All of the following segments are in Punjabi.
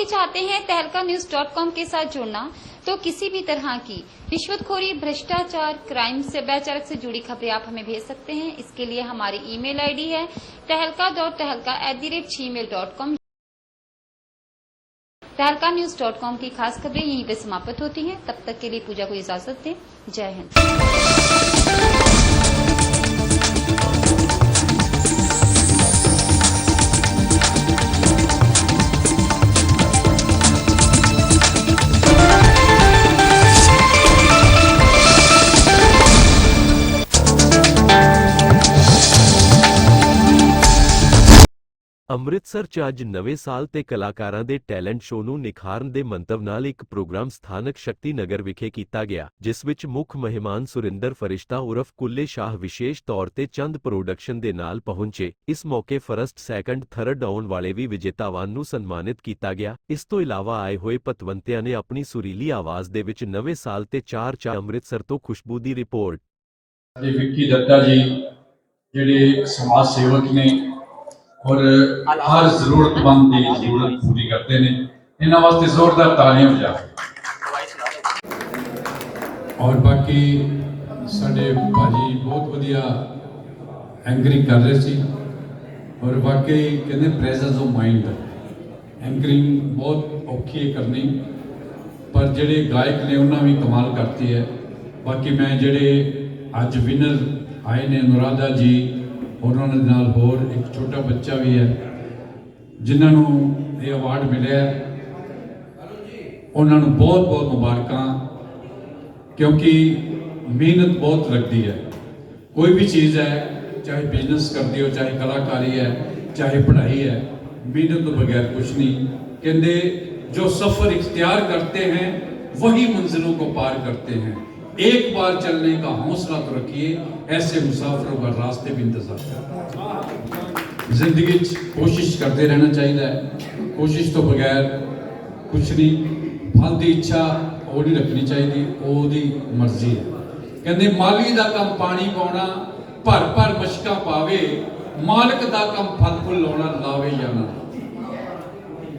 भी चाहते हैं तहलका न्यूज़ डॉट कॉम के साथ जुड़ना तो किसी भी तरह की रिश्वतखोरी, भ्रष्टाचार क्राइम सभ्याचारक से जुड़ी खबरें आप हमें भेज सकते हैं। इसके लिए हमारी ईमेल आईडी है Tehelka dot Tehelka at the rate Gmail dot com Tehelka news dot com की खास खबरें यहीं पे समाप्त होती हैं। तब तक के लिए पूजा को इजाज़त दें। जय हिंद। ਅੰਮ੍ਰਿਤਸਰ 'ਚ ਅੱਜ ਨਵੇਂ ਸਾਲ ਤੇ ਕਲਾਕਾਰਾਂ ਦੇ ਟੈਲੈਂਟ ਸ਼ੋਅ ਨੂੰ ਨਿਖਾਰਨ ਦੇ ਮੰਤਵ ਨਾਲ ਇੱਕ ਪ੍ਰੋਗਰਾਮ ਸਥਾਨਕ ਸ਼ਕਤੀ ਨਗਰ ਵਿਖੇ ਕੀਤਾ ਗਿਆ, ਜਿਸ ਵਿੱਚ ਮੁੱਖ ਮਹਿਮਾਨ ਸੁਰਿੰਦਰ ਫਰਿਸ਼ਤਾ ਉਰਫ ਕੁੱਲੇ ਸ਼ਾਹ ਵਿਸ਼ੇਸ਼ ਤੌਰ ਤੇ ਚੰਦ ਪ੍ਰੋਡਕਸ਼ਨ ਦੇ ਨਾਲ ਪਹੁੰਚੇ। ਇਸ ਮੌਕੇ ਫਰਸਟ, ਸੈਕੰਡ, ਥਰਡ ਆਉਣ ਵਾਲੇ ਵੀ ਵਿਜੇਤਾਵਾਨ ਨੂੰ ਸਨਮਾਨਿਤ ਕੀਤਾ ਗਿਆ। ਇਸ ਤੋਂ ਇਲਾਵਾ ਆਏ ਹੋਏ ਪਤਵੰਤਿਆਂ ਨੇ ਆਪਣੀ ਸੁਰੀਲੀ ਆਵਾਜ਼ ਦੇ ਵਿੱਚ ਨਵੇਂ ਸਾਲ ਤੇ ਚਾਰ ਚਾ ਅੰਮ੍ਰਿਤਸਰ ਤੋਂ ਖੁਸ਼ਬੂ ਦੀ ਰਿਪੋਰਟ। ਜੀ ਵਿੱਕੀ ਦੱਤਾ ਜੀ, ਜਿਹੜੇ ਸਮਾਜ ਸੇਵਕ ਨੇ ਔਰ ਹਰ ਜ਼ਰੂਰਤਮੰਦ ਦੀ ਜ਼ਰੂਰਤ ਪੂਰੀ ਕਰਦੇ ਨੇ। ਇਹਨਾਂ ਵਾਸਤੇ ਜ਼ੋਰਦਾਰ ਤਾਲੀਆਂ ਵਜਾਓ। ਔਰ ਬਾਕੀ ਸਾਡੇ ਭਾਜੀ ਬਹੁਤ ਵਧੀਆ ਐਂਕਰਿੰਗ ਕਰ ਰਹੇ ਸੀ। ਔਰ ਵਾਕਈ ਕਹਿੰਦੇ ਪ੍ਰੈਜ਼ੈਂਸ ਆਫ ਮਾਈਂਡ ਐਂਕਰਿੰਗ ਬਹੁਤ ਔਖੀ ਹੈ ਕਰਨੀ। ਪਰ ਜਿਹੜੇ ਗਾਇਕ ਨੇ, ਉਹਨਾਂ ਵੀ ਕਮਾਲ ਕਰਤੀ ਹੈ। ਬਾਕੀ ਮੈਂ ਜਿਹੜੇ ਅੱਜ ਵਿਨਰ ਆਏ ਨੇ, ਅਨੁਰਾਧਾ ਜੀ ਉਹਨਾਂ ਦੇ ਨਾਲ ਹੋਰ ਇੱਕ ਛੋਟਾ ਬੱਚਾ ਵੀ ਹੈ ਜਿਨ੍ਹਾਂ ਨੂੰ ਇਹ ਅਵਾਰਡ ਮਿਲਿਆ ਹੈ। ਉਹਨਾਂ ਨੂੰ ਬਹੁਤ ਬਹੁਤ ਮੁਬਾਰਕਾਂ ਕਿਉਂਕਿ ਮਿਹਨਤ ਬਹੁਤ ਲੱਗਦੀ ਹੈ ਕੋਈ ਵੀ ਚੀਜ਼ ਹੈ ਚਾਹੇ ਬਿਜ਼ਨਸ ਕਰਦੇ ਹੋ ਚਾਹੇ ਕਲਾਕਾਰੀ ਹੈ ਚਾਹੇ ਪੜ੍ਹਾਈ ਹੈ ਮਿਹਨਤ ਤੋਂ ਬਗੈਰ ਕੁਝ ਨਹੀਂ ਕਹਿੰਦੇ ਜੋ सफर इख्तियार करते हैं वही मंजिलों को पार करते हैं एक बार चलने का हौसला तो रखिए ऐसे मुसाफिरों का रास्ते भी इंतजार करें ਜ਼ਿੰਦਗੀ 'ਚ ਕੋਸ਼ਿਸ਼ ਕਰਦੇ ਰਹਿਣਾ ਚਾਹੀਦਾ ਹੈ ਕੋਸ਼ਿਸ਼ ਤੋਂ ਬਗੈਰ ਕੁਝ ਨਹੀਂ ਫਲ ਦੀ ਇੱਛਾ ਉਹ ਨਹੀਂ ਰੱਖਣੀ ਚਾਹੀਦੀ ਉਹ ਉਹਦੀ ਮਰਜ਼ੀ ਹੈ ਕਹਿੰਦੇ ਮਾਲੀ ਦਾ ਕੰਮ ਪਾਣੀ ਪਾਉਣਾ ਭਰ ਭਰ ਮਸ਼ਕਾਂ ਪਾਵੇ ਮਾਲਕ ਦਾ ਕੰਮ ਫਲ ਫੁੱਲ ਲਾਉਣਾ ਲਾਵੇ ਜਾਂ ਨਾ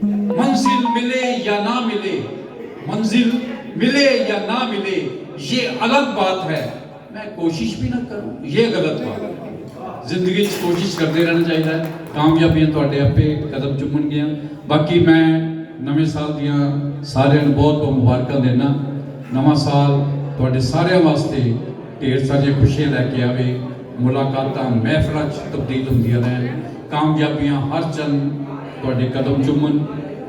मंजिल मिले या ना मिले मंजिल मिले या ना मिले ये अलग बात है मैं कोशिश भी ना करूं ये गलत बात है ਜ਼ਿੰਦਗੀ 'ਚ ਕੋਸ਼ਿਸ਼ ਕਰਦੇ ਰਹਿਣਾ ਚਾਹੀਦਾ ਹੈ ਕਾਮਯਾਬੀਆਂ ਤੁਹਾਡੇ ਆਪੇ ਕਦਮ ਚੁੰਮਣਗੀਆਂ ਬਾਕੀ ਮੈਂ ਨਵੇਂ ਸਾਲ ਦੀਆਂ ਸਾਰਿਆਂ ਨੂੰ ਬਹੁਤ ਬਹੁਤ ਮੁਬਾਰਕਾਂ ਦੇਣਾ ਨਵਾਂ ਸਾਲ ਤੁਹਾਡੇ ਸਾਰਿਆਂ ਵਾਸਤੇ ਢੇਰ ਸਾਰੀਆਂ ਖੁਸ਼ੀਆਂ ਲੈ ਕੇ ਆਵੇ ਮੁਲਾਕਾਤਾਂ ਮਹਿਫਲਾਂ 'ਚ ਤਬਦੀਲ ਹੁੰਦੀਆਂ ਰਹਿਣ ਕਾਮਯਾਬੀਆਂ ਹਰ ਚੰਨ ਤੁਹਾਡੇ ਕਦਮ ਚੁੰਮਣ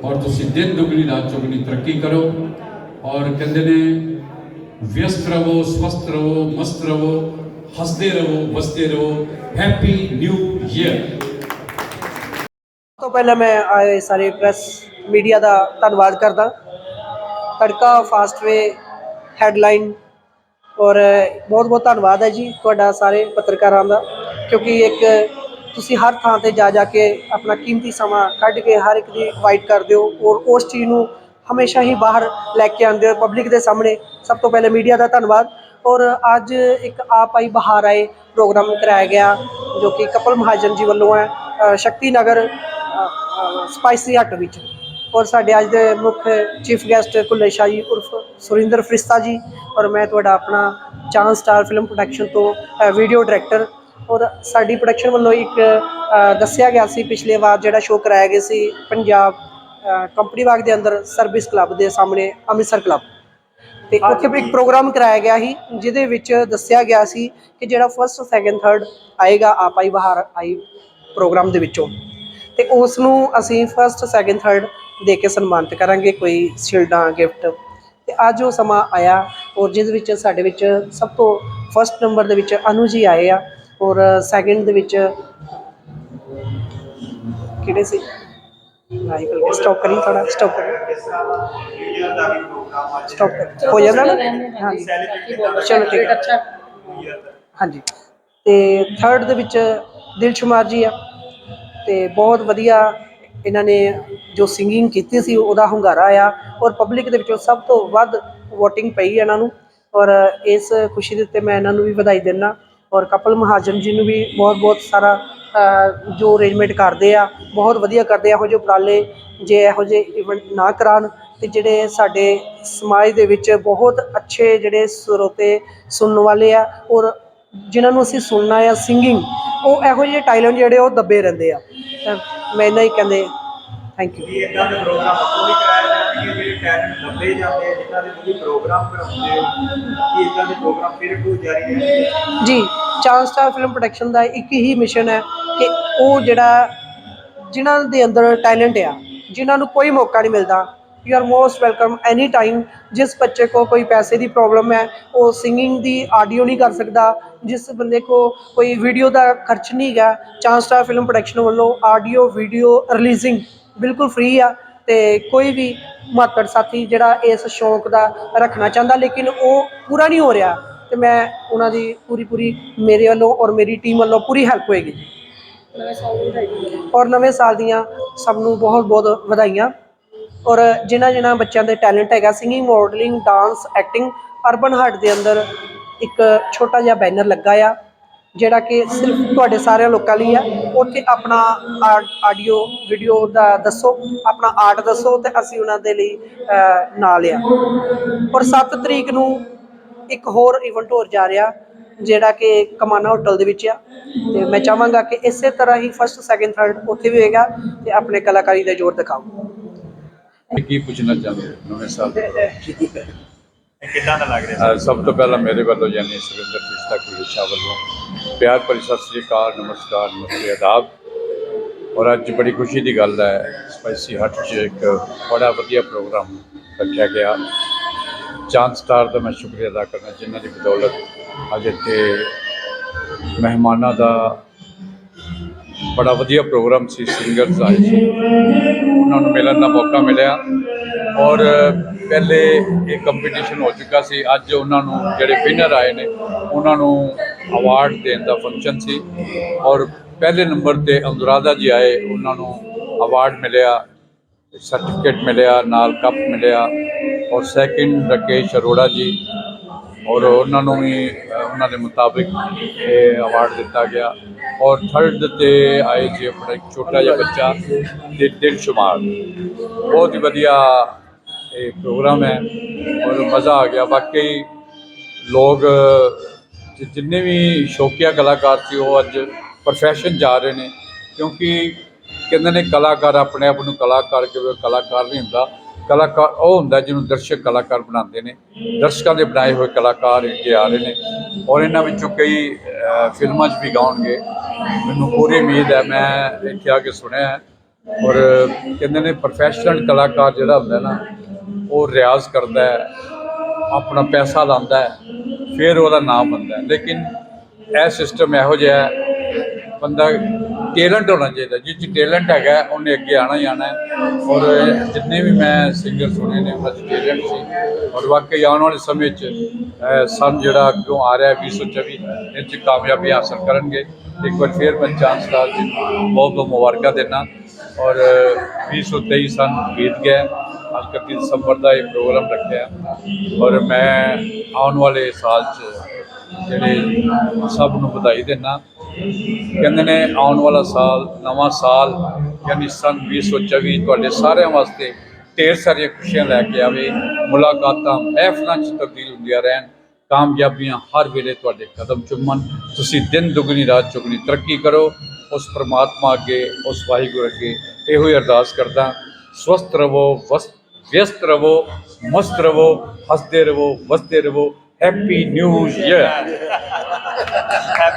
ਔਰ ਤੁਸੀਂ ਦਿਨ ਦੁਗਣੀ ਰਾਤ ਚੌਗਣੀ ਤਰੱਕੀ ਕਰੋ ਔਰ ਕਹਿੰਦੇ ਨੇ ਵਿਅਸਤ ਰਹੋ ਸਵਸਥ ਰਹੋ ਮਸਤ ਰਹੋ ਹੱਸਦੇ ਰਹੋ ਵਸਦੇ ਰਹੋ ਹੈਪੀ ਨਿਊ ਈਅਰ ਤੋਂ ਪਹਿਲਾਂ ਮੈਂ ਆਏ ਸਾਰੇ ਪ੍ਰੈਸ ਮੀਡੀਆ ਦਾ ਧੰਨਵਾਦ ਕਰਦਾ। ਤੜਕਾ ਫਾਸਟਵੇ ਹੈਡਲਾਈਨ ਔਰ ਬਹੁਤ ਬਹੁਤ ਧੰਨਵਾਦ ਹੈ ਜੀ ਤੁਹਾਡਾ ਸਾਰੇ ਪੱਤਰਕਾਰਾਂ ਦਾ। ਕਿਉਂਕਿ ਇੱਕ ਤੁਸੀਂ ਹਰ ਥਾਂ ਤੇ ਜਾ ਜਾ ਕੇ ਆਪਣਾ ਕੀਮਤੀ ਸਮਾਂ ਕੱਢ ਕੇ ਹਰ ਇੱਕ ਦੀ ਵਾਈਟ ਕਰਦੇ ਹੋ ਔਰ ਉਸ ਚੀਜ਼ ਨੂੰ ਹਮੇਸ਼ਾ ਹੀ ਬਾਹਰ ਲੈ ਕੇ ਆਉਂਦੇ ਹੋ ਪਬਲਿਕ ਦੇ ਸਾਹਮਣੇ। ਸਭ ਤੋਂ ਪਹਿਲੇ ਮੀਡੀਆ ਦਾ ਧੰਨਵਾਦ। ਔਰ ਅੱਜ ਇੱਕ ਆਪ ਆਈ ਬਹਾਰ ਆਏ ਪ੍ਰੋਗਰਾਮ ਕਰਾਇਆ ਗਿਆ, ਜੋ ਕਿ ਕਪਲ ਮਹਾਜਨ ਜੀ ਵੱਲੋਂ ਹੈ ਸ਼ਕਤੀ ਨਗਰ ਸਪਾਈਸੀ ਹੱਟ ਵਿੱਚ। ਔਰ ਸਾਡੇ ਅੱਜ ਦੇ ਮੁੱਖ ਚੀਫ ਗੈਸਟ ਕੁੱਲੇ ਸ਼ਾਹ ਜੀ ਉਰਫ ਸੁਰਿੰਦਰ ਫਰਿਸ਼ਤਾ ਜੀ। ਔਰ ਮੈਂ ਤੁਹਾਡਾ ਆਪਣਾ ਚਾਂਸ ਸਟਾਰ ਫਿਲਮ ਪ੍ਰੋਡਕਸ਼ਨ ਤੋਂ ਵੀਡੀਓ ਡਾਇਰੈਕਟਰ ਔਰ ਸਾਡੀ ਪ੍ਰੋਡਕਸ਼ਨ ਵੱਲੋਂ ਇੱਕ ਦੱਸਿਆ ਗਿਆ ਸੀ ਪਿਛਲੇ ਵਾਰ ਜਿਹੜਾ ਸ਼ੋਅ ਕਰਾਇਆ ਗਿਆ ਸੀ, ਪੰਜਾਬ ਕੰਪਨੀ ਬਾਗ ਦੇ ਅੰਦਰ ਸਰਵਿਸ ਕਲੱਬ ਦੇ ਸਾਹਮਣੇ ਅੰਮ੍ਰਿਤਸਰ ਕਲੱਬ ਤੇ ਉੱਥੇ ਵੀ ਇੱਕ ਪ੍ਰੋਗਰਾਮ ਕਰਾਇਆ ਗਿਆ ਸੀ, ਜਿਹਦੇ ਵਿੱਚ ਦੱਸਿਆ ਗਿਆ ਸੀ ਕਿ ਜਿਹੜਾ ਫਰਸਟ ਸੈਕੰਡ ਥਰਡ ਆਏਗਾ, ਆਪ ਆਈ ਬਾਹਰ ਆਈ ਪ੍ਰੋਗਰਾਮ ਦੇ ਵਿੱਚੋਂ। ਤੇ ਉਸ ਨੂੰ ਅਸੀਂ ਫਰਸਟ ਸੈਕੰਡ ਥਰਡ ਦੇ ਕੇ ਸਨਮਾਨਿਤ ਕਰਾਂਗੇ, ਕੋਈ ਸ਼ਿਲਡਾਂ ਗਿਫਟ ਤੇ ਅੱਜ ਉਹ ਸਮਾਂ ਆਇਆ ਔਰ ਜਿਹਦੇ ਵਿੱਚ ਸਾਡੇ ਵਿੱਚ ਸਭ ਤੋਂ ਫਰਸਟ ਨੰਬਰ ਦੇ ਵਿੱਚ ਅਨੂ ਜੀ ਆਏ ਆ ਔਰ ਸੈਕੰਡ ਦੇ ਵਿੱਚ ਕਿਹੜੇ ਸੀ? ਨਾਈਕਲ ਸਟਾਪ ਕਰੀ ਥੋੜਾ ਸਟਾਪ ਕਰੀ ਸਟਾਪ ਹੋ ਜਾਂਦਾ ਨਾ? ਹਾਂਜੀ। ਚਲੋ ਠੀਕ ਹੈ ਹਾਂਜੀ। ਤੇ ਥਰਡ ਦੇ ਵਿੱਚ ਦਿਲਸ਼ੁਮਾਰ ਜੀ ਆ। ਤੇ ਬਹੁਤ ਵਧੀਆ ਇਹਨਾਂ ਨੇ ਜੋ ਸਿੰਗਿੰਗ ਕੀਤੀ ਸੀ, ਉਹਦਾ ਹੁੰਗਾਰਾ ਆਇਆ ਔਰ ਪਬਲਿਕ ਦੇ ਵਿੱਚੋਂ ਸਭ ਤੋਂ ਵੱਧ VOTING ਪਈ ਇਹਨਾਂ ਨੂੰ। ਔਰ ਇਸ ਖੁਸ਼ੀ ਦੇ ਉੱਤੇ ਮੈਂ ਇਹਨਾਂ ਨੂੰ ਵੀ ਵਧਾਈ ਦਿੰਦਾ ਔਰ ਕਪਲ ਮਹਾਜਨ ਜੀ ਨੂੰ ਵੀ ਬਹੁਤ ਬਹੁਤ ਸਾਰਾ ਜੋ ਅਰੇਂਜਮੈਂਟ ਕਰਦੇ ਆ ਬਹੁਤ ਵਧੀਆ ਕਰਦੇ ਆ ਇਹੋ ਜਿਹੇ ਉਪਰਾਲੇ ਜੇ ਇਹੋ ਜਿਹੇ ਇਵੈਂਟ ਨਾ ਕਰਾਉਣ ਤੇ ਜਿਹੜੇ ਸਾਡੇ ਸਮਾਜ ਦੇ ਵਿੱਚ ਬਹੁਤ ਅੱਛੇ ਜਿਹੜੇ ਸਰੋਤੇ ਸੁਣਨ ਵਾਲੇ ਆ ਔਰ ਜਿਨ੍ਹਾਂ ਨੂੰ ਅਸੀਂ ਸੁਣਨਾ ਆ ਸਿੰਗਿੰਗ ਉਹ ਇਹੋ ਜਿਹੇ ਟੈਲੈਂਟ ਜਿਹੜੇ ਉਹ ਦੱਬੇ ਰਹਿੰਦੇ ਆ। ਮੈਂ ਇੰਨਾ ਹੀ ਕਹਿੰਦੇ ਥੈਂਕ ਯੂ ਕੀ ਇਦਾਂ ਦੇ ਪ੍ਰੋਗਰਾਮ ਅੱਗੋਂ ਵੀ ਕਰਾਏ ਜਾਣਗੇ ਜਿਹੜੇ ਟੈਲੈਂਟ ਲੱਭੇ ਜਾਂਦੇ ਆ ਜਿਨ੍ਹਾਂ ਦੇ ਤੁਸੀਂ ਪ੍ਰੋਗਰਾਮ ਕਰਾਉਂਦੇ ਹੋ ਕੀ ਇਦਾਂ ਦੇ ਪ੍ਰੋਗਰਾਮ ਫਿਰ ਅੱਗੋਂ ਜਾਰੀ ਰਹਿਣਗੇ ਜੀ। ਚਾਂਸ ਸਟਾਰ ਫਿਲਮ ਪ੍ਰੋਡਕਸ਼ਨ ਦਾ ਇੱਕ ਹੀ ਮਿਸ਼ਨ ਹੈ ਕਿ ਉਹ ਜਿਹੜਾ ਜਿਨ੍ਹਾਂ ਦੇ ਅੰਦਰ ਟੈਲੈਂਟ ਆ, ਜਿਨ੍ਹਾਂ ਨੂੰ ਕੋਈ ਮੌਕਾ ਨਹੀਂ ਮਿਲਦਾ you are most welcome any time ਜਿਸ ਬੱਚੇ ਕੋ ਕੋਈ ਪੈਸੇ ਦੀ ਪ੍ਰੋਬਲਮ ਹੈ, ਉਹ ਸਿੰਗਿੰਗ ਦੀ ਆਡੀਓ ਨਹੀਂ ਕਰ ਸਕਦਾ, ਜਿਸ ਬੰਦੇ ਕੋ ਕੋਈ ਵੀਡੀਓ ਦਾ ਖਰਚ ਨਹੀਂ ਹੈਗਾ, ਚਾਂਸ ਸਟਾਰ ਫਿਲਮ ਪ੍ਰੋਡਕਸ਼ਨ ਵੱਲੋਂ ਆਡੀਓ ਵੀਡੀਓ ਰਿਲੀਜ਼ਿੰਗ ਬਿਲਕੁਲ ਫ੍ਰੀ ਆ ਤੇ ਕੋਈ ਵੀ ਮਾਤੜ ਸਾਥੀ ਜਿਹੜਾ ਇਸ ਸ਼ੌਂਕ ਦਾ ਰੱਖਣਾ ਚਾਹੁੰਦਾ, ਲੇਕਿਨ ਉਹ ਪੂਰਾ ਨਹੀਂ ਹੋ ਰਿਹਾ। ਤੇ ਮੈਂ ਉਹਨਾਂ ਦੀ ਪੂਰੀ ਪੂਰੀ ਮੇਰੇ ਵੱਲੋਂ ਔਰ ਮੇਰੀ ਟੀਮ ਵੱਲੋਂ ਪੂਰੀ ਹੈਲਪ ਹੋਏਗੀ। ਔਰ ਨਵੇਂ ਸਾਲ ਦੀਆਂ ਸਭ ਨੂੰ ਬਹੁਤ ਬਹੁਤ ਵਧਾਈਆਂ। ਔਰ ਜਿਨ੍ਹਾਂ ਜਿਨ੍ਹਾਂ ਬੱਚਿਆਂ ਦੇ ਟੈਲੈਂਟ ਹੈਗਾ singing modelling dance acting urban heart ਦੇ ਅੰਦਰ ਇੱਕ ਛੋਟਾ ਜਿਹਾ ਬੈਨਰ ਲੱਗਾ ਆ ਜਿਹੜਾ ਕਿ ਸਿਰਫ ਤੁਹਾਡੇ ਸਾਰਿਆਂ ਲੋਕਾਂ ਲਈ ਆ। ਉੱਥੇ ਆਪਣਾ ਆਡੀਓ ਵੀਡੀਓ ਦਾ ਦੱਸੋ ਆਪਣਾ ਆਰਟ ਦੱਸੋ ਤੇ ਅਸੀਂ ਉਹਨਾਂ ਦੇ ਲਈ ਨਾਲ ਆ। ਔਰ 7 ਤਰੀਕ ਨੂੰ ਇੱਕ ਹੋਰ ਇਵੈਂਟ ਹੋਰ ਜਾ ਰਿਹਾ ਜਿਹੜਾ ਕਿ ਕਮਾਨਾ ਹੋਟਲ ਦੇ ਵਿੱਚ ਆ। ਤੇ ਮੈਂ ਚਾਹਾਂਗਾ ਕਿ ਇਸੇ ਤਰ੍ਹਾਂ ਹੀ ਫਸਟ ਸੈਕਿੰਡ ਥਰਡ ਉੱਥੇ ਵੀ ਹੋਏਗਾ ਤੇ ਆਪਣੇ ਕਲਾਕਾਰੀ ਦਾ ਜ਼ੋਰ ਦਿਖਾਓ। ਕੀ ਪੁੱਛਣਾ ਚਾਹੁੰਦੇ ਹੋ ਨਵੇਂ ਸਾਲ ਕਿੱਦਾਂ ਦਾ ਲੱਗ ਰਿਹਾ? ਸਭ ਤੋਂ ਪਹਿਲਾਂ ਮੇਰੇ ਵੱਲੋਂ ਯਾਨੀ ਸੁਰਿੰਦਰ ਕ੍ਰਿਸ਼ਨਾ ਕੁਲੇਸ਼ਾ ਵੱਲੋਂ ਪਿਆਰ ਭਰੀ ਸਤਿ ਸ੍ਰੀ ਅਕਾਲ ਨਮਸਕਾਰ ਨਮਸਤੇ ਆਦਾਬ। ਔਰ ਅੱਜ ਬੜੀ ਖੁਸ਼ੀ ਦੀ ਗੱਲ ਹੈ ਸਪਾਈਸੀ ਹਟ 'ਚ ਇੱਕ ਬੜਾ ਵਧੀਆ ਪ੍ਰੋਗਰਾਮ ਰੱਖਿਆ ਗਿਆ। ਚਾਂਦ ਸਟਾਰ ਦਾ ਮੈਂ ਸ਼ੁਕਰੀਆ ਅਦਾ ਕਰਨਾ ਜਿਨ੍ਹਾਂ ਦੀ ਬਦੌਲਤ ਅੱਜ ਇੱਥੇ ਮਹਿਮਾਨਾਂ ਦਾ ਬੜਾ ਵਧੀਆ ਪ੍ਰੋਗਰਾਮ ਸੀ ਸਿੰਗਰਸ ਆਏ ਸੀ। ਉਹਨਾਂ ਨੂੰ ਮਿਲਣ ਦਾ ਮੌਕਾ ਮਿਲਿਆ। ਔਰ ਪਹਿਲੇ ਇਹ ਕੰਪੀਟੀਸ਼ਨ ਹੋ ਚੁੱਕਾ ਸੀ, ਅੱਜ ਉਹਨਾਂ ਨੂੰ ਜਿਹੜੇ ਵਿਨਰ ਆਏ ਨੇ, ਉਹਨਾਂ ਨੂੰ ਅਵਾਰਡ ਦੇਣ ਦਾ ਫੰਕਸ਼ਨ ਸੀ। ਔਰ ਪਹਿਲੇ ਨੰਬਰ ਤੇ ਅਨੁਰਾਧਾ ਜੀ ਆਏ, ਉਹਨਾਂ ਨੂੰ ਅਵਾਰਡ ਮਿਲਿਆ ਸਰਟੀਫਿਕੇਟ ਮਿਲਿਆ, ਨਾਲ ਕੱਪ ਮਿਲਿਆ। ਔਰ ਸੈਕਿੰਡ ਰਕੇਸ਼ ਅਰੋੜਾ ਜੀ, ਔਰ ਉਹਨਾਂ ਨੂੰ ਵੀ ਉਹਨਾਂ ਦੇ ਮੁਤਾਬਿਕ ਇਹ ਅਵਾਰਡ ਦਿੱਤਾ ਗਿਆ। ਔਰ ਥਰਡ ਤੇ ਆਏ ਜੀ ਆਪਣਾ ਇੱਕ ਛੋਟਾ ਜਿਹਾ ਬੱਚਾ, ਤੇ ਦਿਲ ਸ਼ੁਮਾਰ। ਬਹੁਤ ਹੀ ਵਧੀਆ ਇਹ ਪ੍ਰੋਗਰਾਮ ਹੈ ਔਰ ਮਜ਼ਾ ਆ ਗਿਆ। ਵਾਕਈ ਲੋਕ ਜਿੰਨੇ ਵੀ ਸ਼ੌਕੀਆ ਕਲਾਕਾਰ ਸੀ, ਉਹ ਅੱਜ ਪ੍ਰੋਫੈਸ਼ਨ ਜਾ ਰਹੇ ਨੇ। ਕਿਉਂਕਿ ਕਹਿੰਦੇ ਨੇ ਕਲਾਕਾਰ ਆਪਣੇ ਆਪ ਨੂੰ ਕਲਾਕਾਰ ਕਿਵੇਂ ਕਲਾਕਾਰ ਨਹੀਂ ਹੁੰਦਾ। ਕਲਾਕਾਰ, ਉਹ ਹੁੰਦਾ ਜਿਹਨੂੰ ਦਰਸ਼ਕ ਕਲਾਕਾਰ ਬਣਾਉਂਦੇ ਨੇ। ਦਰਸ਼ਕਾਂ ਦੇ ਬਣਾਏ ਹੋਏ ਕਲਾਕਾਰ ਇੱਥੇ ਆ ਰਹੇ ਨੇ। ਔਰ ਇਹਨਾਂ ਵਿੱਚੋਂ ਕਈ ਫਿਲਮਾਂ 'ਚ ਵੀ ਗਾਉਣਗੇ। ਮੈਨੂੰ ਪੂਰੀ ਉਮੀਦ ਹੈ, ਮੈਂ ਇੱਥੇ ਆ ਕੇ ਸੁਣਿਆ ਔਰ ਕਹਿੰਦੇ ਨੇ ਪ੍ਰੋਫੈਸ਼ਨਲ ਕਲਾਕਾਰ ਜਿਹੜਾ ਹੁੰਦਾ ਨਾ, ਉਹ ਰਿਆਜ਼ ਕਰਦਾ ਹੈ, ਆਪਣਾ ਪੈਸਾ ਲਾਉਂਦਾ ਹੈ, ਫਿਰ ਉਹਦਾ ਨਾਮ ਬਣਦਾ ਲੇਕਿਨ ਇਹ ਸਿਸਟਮ ਇਹੋ ਜਿਹਾ ਬੰਦਾ ਟੈਲੈਂਟ ਹੋਣਾ ਚਾਹੀਦਾ, ਜਿਸ 'ਚ ਟੈਲੈਂਟ ਹੈਗਾ, ਉਹਨੇ ਅੱਗੇ ਆਣਾ ਹੀ ਆਣਾ ਔਰ ਜਿੰਨੇ ਵੀ ਮੈਂ ਸਿੰਗਰ ਸੁਣੇ ਨੇ ਉਹਨਾਂ 'ਚ ਟੈਲੈਂਟ ਸੀ। ਔਰ ਵਾਕਈ ਆਉਣ ਵਾਲੇ ਸਮੇਂ 'ਚ ਸਨ ਜਿਹੜਾ ਅੱਗੋਂ ਆ ਰਿਹਾ 2024 ਇਹ 'ਚ ਕਾਮਯਾਬੀ ਹਾਸਲ ਕਰਨਗੇ। ਇੱਕ ਵਾਰ ਫਿਰ ਮੈਂ ਚਾਂਸ ਸਟਾਰ ਜੀ ਬਹੁਤ ਬਹੁਤ ਮੁਬਾਰਕਾਂ ਦੇਣਾ ਔਰ 2023 ਸਨ, ਬੀਤ ਗਿਆ ਅੱਜ ਕੱਲ੍ਹ ਦਸੰਬਰ ਦਾ ਇਹ ਪ੍ਰੋਗਰਾਮ ਰੱਖਿਆ ਔਰ ਮੈਂ ਆਉਣ ਵਾਲੇ ਸਾਲ 'ਚ, ਜਿਹੜੇ ਸਭ ਨੂੰ ਵਧਾਈ ਦਿੰਦਾ। ਕਹਿੰਦੇ ਨੇ ਆਉਣ ਵਾਲਾ ਸਾਲ, ਨਵਾਂ ਸਾਲ, ਯਾਨੀ ਸਨ 2024 ਤੁਹਾਡੇ ਸਾਰਿਆਂ ਵਾਸਤੇ ਢੇਰ ਸਾਰੀਆਂ ਖੁਸ਼ੀਆਂ ਲੈ ਕੇ ਆਵੇ। ਮੁਲਾਕਾਤਾਂ ਮਹਿਫਲਾਂ 'ਚ ਤਬਦੀਲ ਹੁੰਦੀਆਂ ਰਹਿਣ, ਕਾਮਯਾਬੀਆਂ ਹਰ ਵੇਲੇ ਤੁਹਾਡੇ ਕਦਮ ਚੁੰਮਣ। ਤੁਸੀਂ ਦਿਨ ਦੁਗਣੀ, ਰਾਤ ਚੁਗਣੀ ਤਰੱਕੀ ਕਰੋ। ਉਸ ਪ੍ਰਮਾਤਮਾ ਅੱਗੇ, ਉਸ ਵਾਹਿਗੁਰੂ ਅੱਗੇ ਇਹੋ ਹੀ ਅਰਦਾਸ ਕਰਦਾ, ਸਵਸਥ ਰਵੋ ਵਸ, ਵਿਅਸਤ ਰਵੋ ਮਸਤ ਰਵੋ ਹੱਸਦੇ ਰਵੋ ਵਸਦੇ ਰਵੋ ਹੈਪੀ ਨਿਊ ਈਅਰ